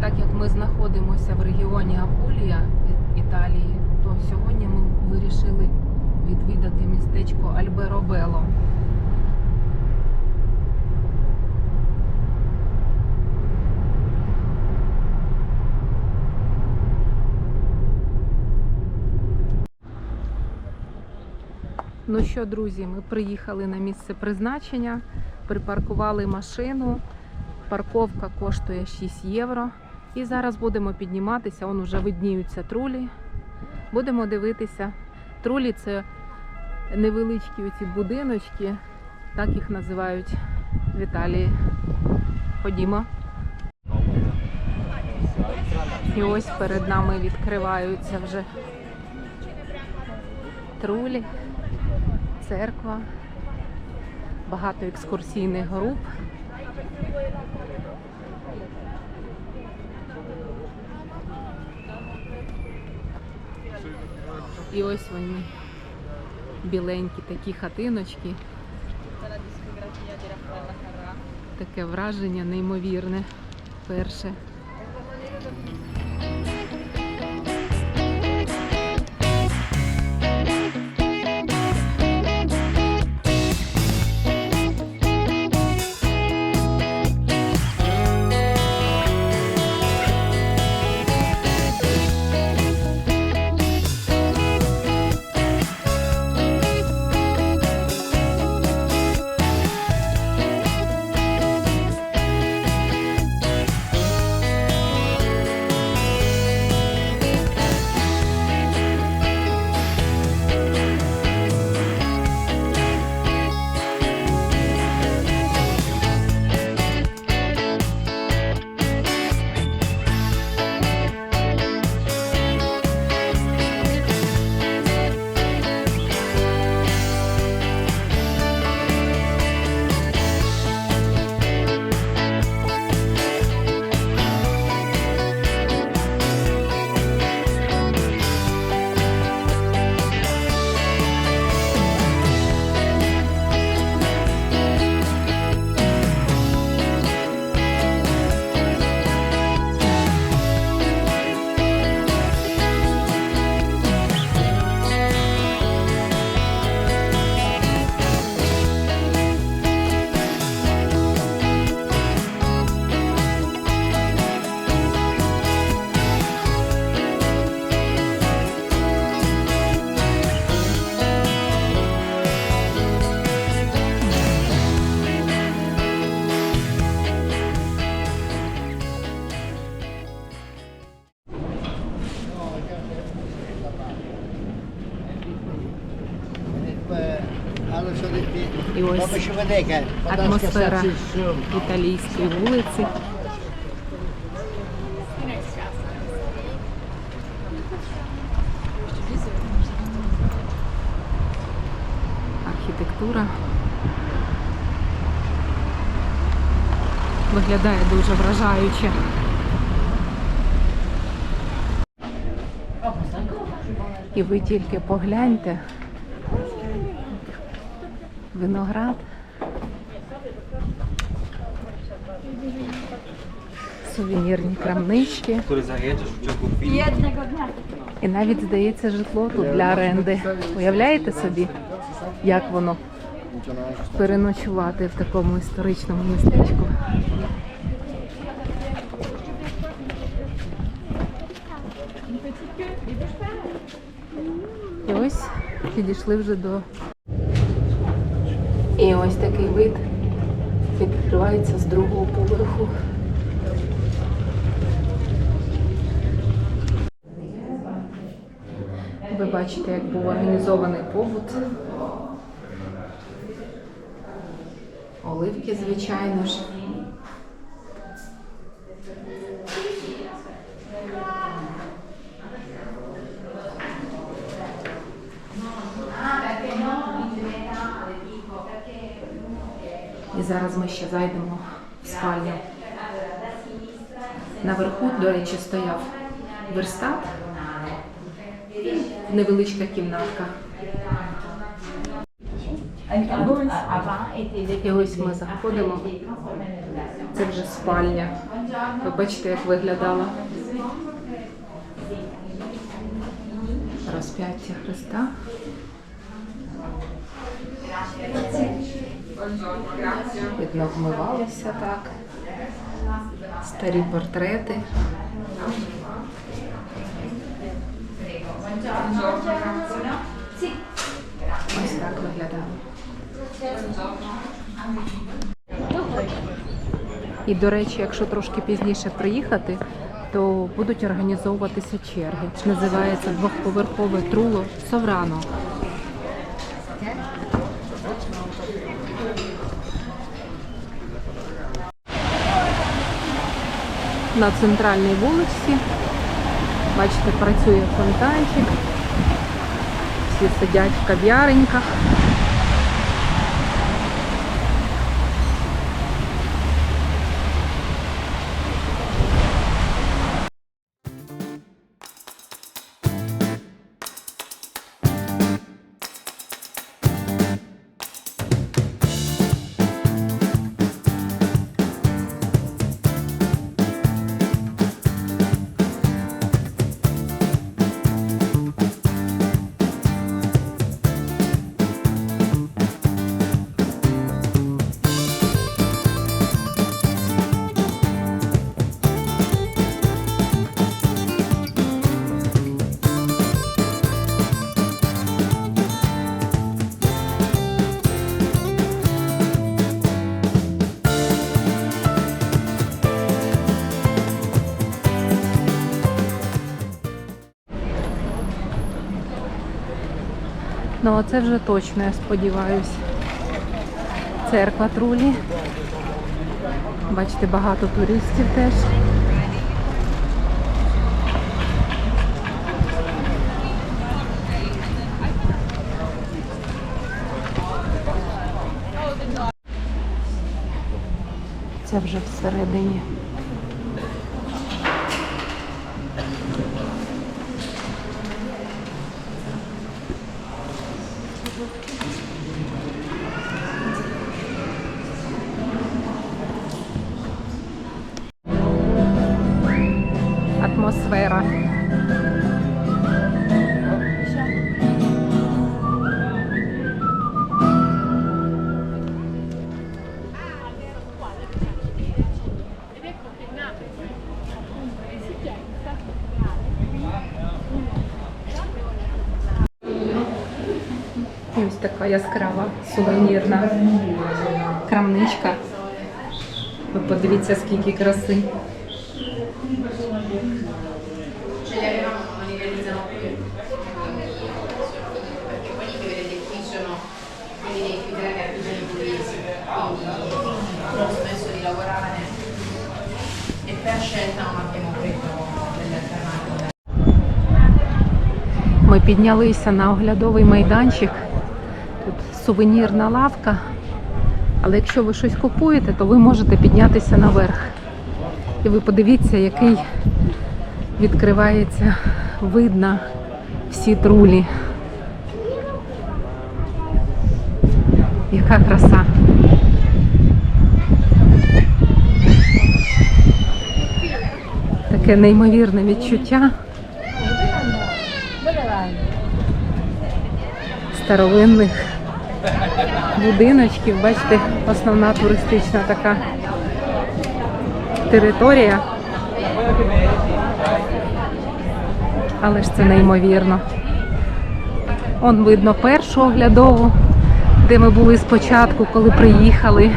Так як ми знаходимося в регіоні Апулія Італії, то сьогодні ми вирішили відвідати містечко Альберобело. Ну що, друзі, ми приїхали на місце призначення, припаркували машину. Парковка коштує 6 євро. І зараз будемо підніматися, он вже видніються трулі. Будемо дивитися. Трулі це невеличкі оці будиночки, так їх називають в Італії. Ходімо. І ось перед нами відкриваються вже трулі, церква, багато екскурсійних груп. І ось вони біленькі такі хатиночки. Таке враження неймовірне. Перше. І ось атмосфера італійської вулиці. Архітектура. Виглядає дуже вражаюче. І ви тільки погляньте. Виноград. Сувенірні крамнички. І навіть здається житло тут для оренди. Уявляєте собі, як воно переночувати в такому історичному містечку? І ось підійшли вже до. І ось такий вид відкривається з другого поверху. Ви бачите, як був організований побут. Оливки, звичайно ж. Зараз ми ще зайдемо в спальню. Наверху, до речі, стояв верстат, невеличка кімнатка. І ось ми заходимо Це вже спальня. Ви бачите, як виглядала. Розп'яття Христа. Видно, вмивалися так. Старі портрети. Ось так виглядало. І, до речі, якщо трошки пізніше приїхати, то будуть організовуватися черги. Називається двохповерхове труло Соврано. На центральній вулиці. Бачите, працює фонтанчик. Всі сидять в кав'яреньках. Ну, оце вже точно, я сподіваюся. Церква Трулі. Бачите, багато туристів теж. Це вже всередині. Ось така яскрава сувенірна крамничка. Ви подивіться, скільки краси. e Ми піднялися на оглядовий майданчик. Сувенірна лавка. Але якщо ви щось купуєте, то ви можете піднятися наверх. І ви подивіться, який відкривається вид на всі трулі. Яка краса. Таке неймовірне відчуття. старовинних будиночків. Бачите, основна туристична така територія. Але ж це неймовірно. Он видно першу оглядову, де ми були спочатку, коли приїхали.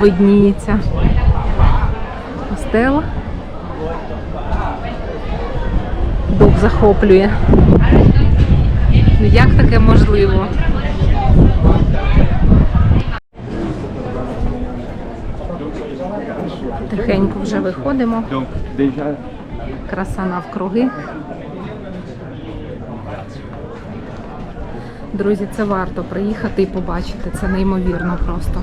Видніється. Остел. Дух захоплює. Ну як таке можливо? Тихенько вже виходимо. Краса навкруги. Друзі, це варто приїхати і побачити. Це неймовірно просто.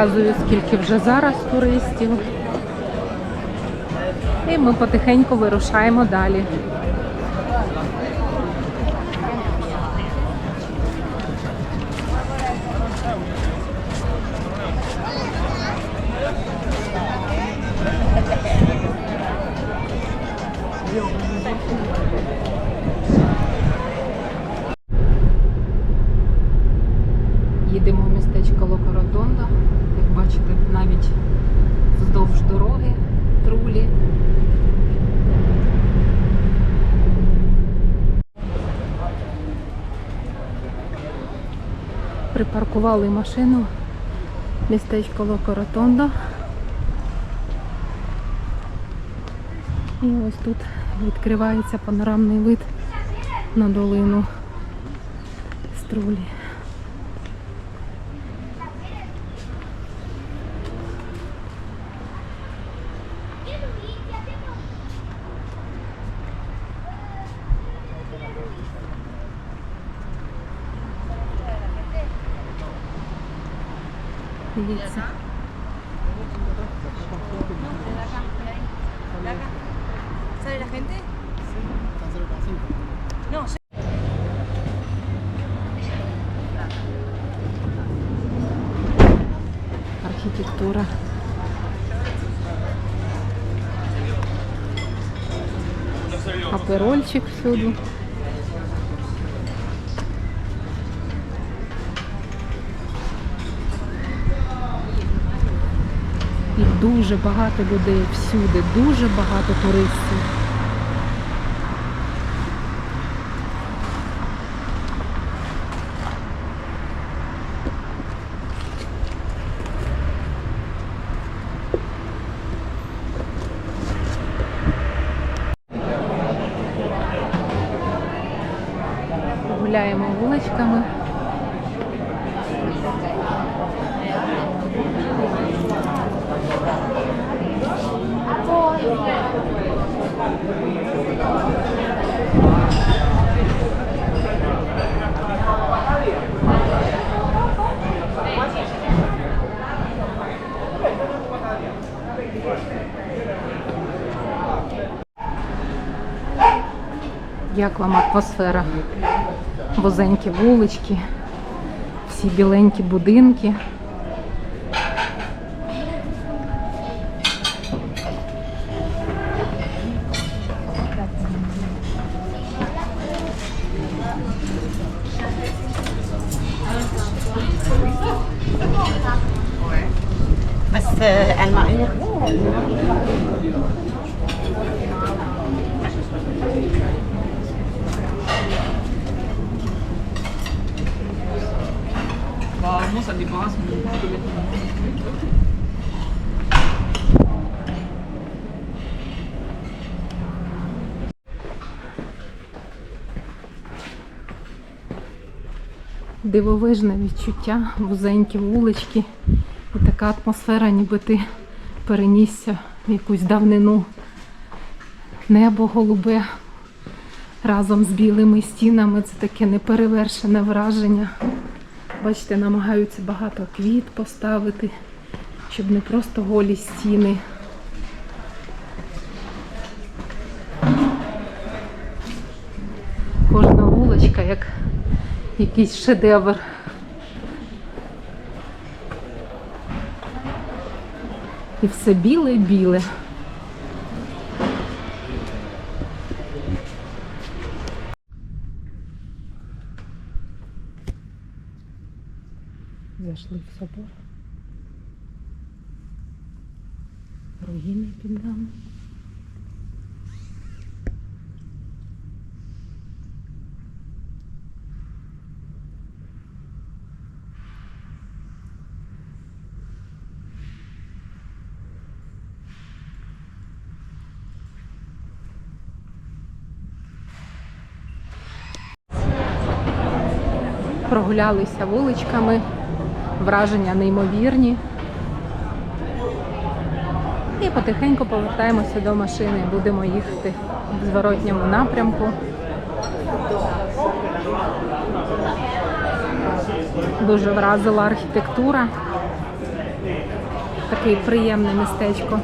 Показую, скільки вже зараз туристів. І ми потихеньку вирушаємо далі. Припаркували машину містечко Локоротонда. І ось тут відкривається панорамний вид на долину Струлі. Дивіться. ¿Sale la gente? No, архітектура. Аперольчик всюди. Дуже багато людей всюди, дуже багато туристів. Гуляємо вуличками. Як вам атмосфера? Вузенькі вулички, всі біленькі будинки. Дивовижне відчуття, вузенькі вулички і така атмосфера, ніби ти перенісся в якусь давнину. Небо голубе разом з білими стінами. Це таке неперевершене враження. Бачите, намагаються багато квіт поставити, щоб не просто голі стіни. Якийсь шедевр. І все біле-біле. Зайшли в собор. Руїни під нами. Прогулялися вуличками, враження неймовірні. І потихеньку повертаємося до машини. Будемо їхати в зворотньому напрямку. Дуже вразила архітектура. Таке приємне містечко.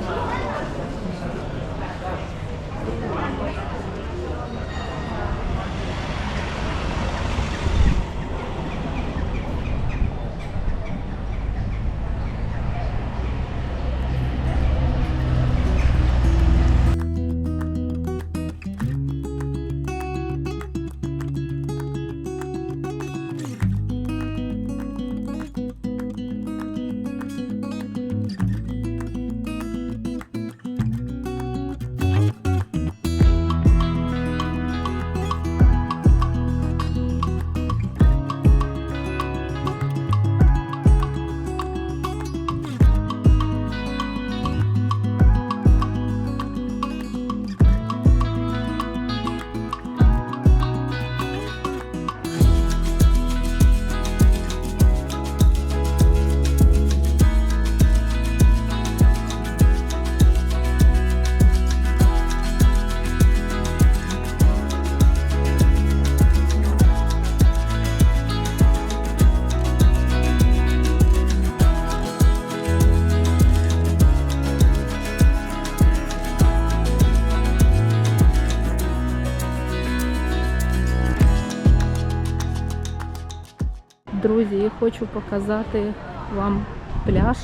Друзі, я хочу показати вам пляж,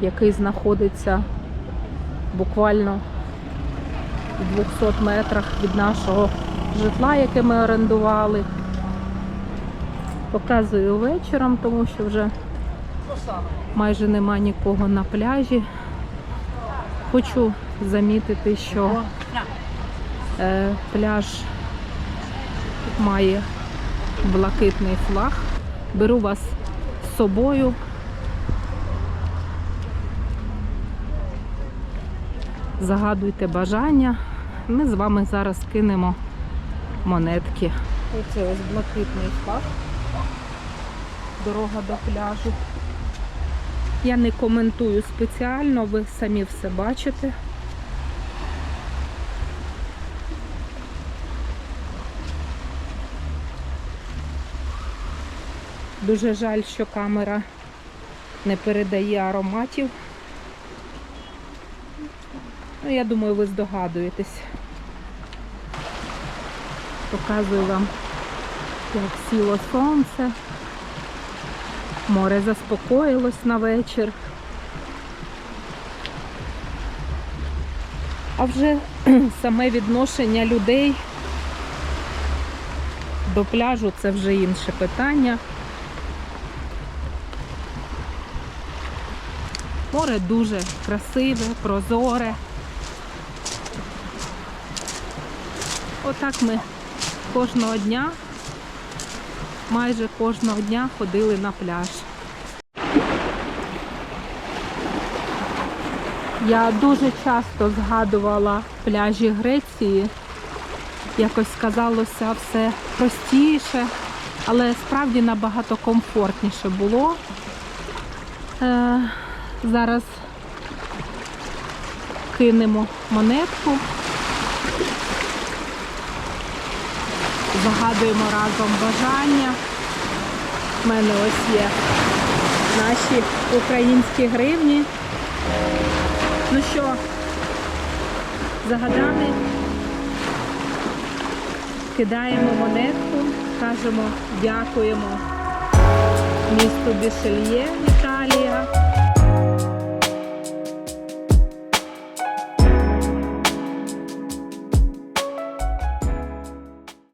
який знаходиться буквально в 200 метрах від нашого житла, яке ми орендували. Показую вечором, тому що вже майже нема нікого на пляжі. Хочу замітити, що е, пляж має блакитний флаг. Беру вас з собою. Загадуйте бажання. Ми з вами зараз кинемо монетки. Оце ось блакитний флаг. Дорога до пляжу. Я не коментую спеціально, ви самі все бачите. Дуже жаль, що камера не передає ароматів. Ну, я думаю, ви здогадуєтесь. Показую вам, як сіло сонце. Море заспокоїлось на вечір. А вже саме відношення людей до пляжу це вже інше питання. Море дуже красиве, прозоре. Отак ми кожного дня, майже кожного дня ходили на пляж. Я дуже часто згадувала пляжі Греції. Якось сказалося все простіше, але справді набагато комфортніше було. Зараз кинемо монетку. Загадуємо разом бажання. У мене ось є наші українські гривні. Ну що, загадали? Кидаємо монетку, кажемо дякуємо місту Бішельє, Італія.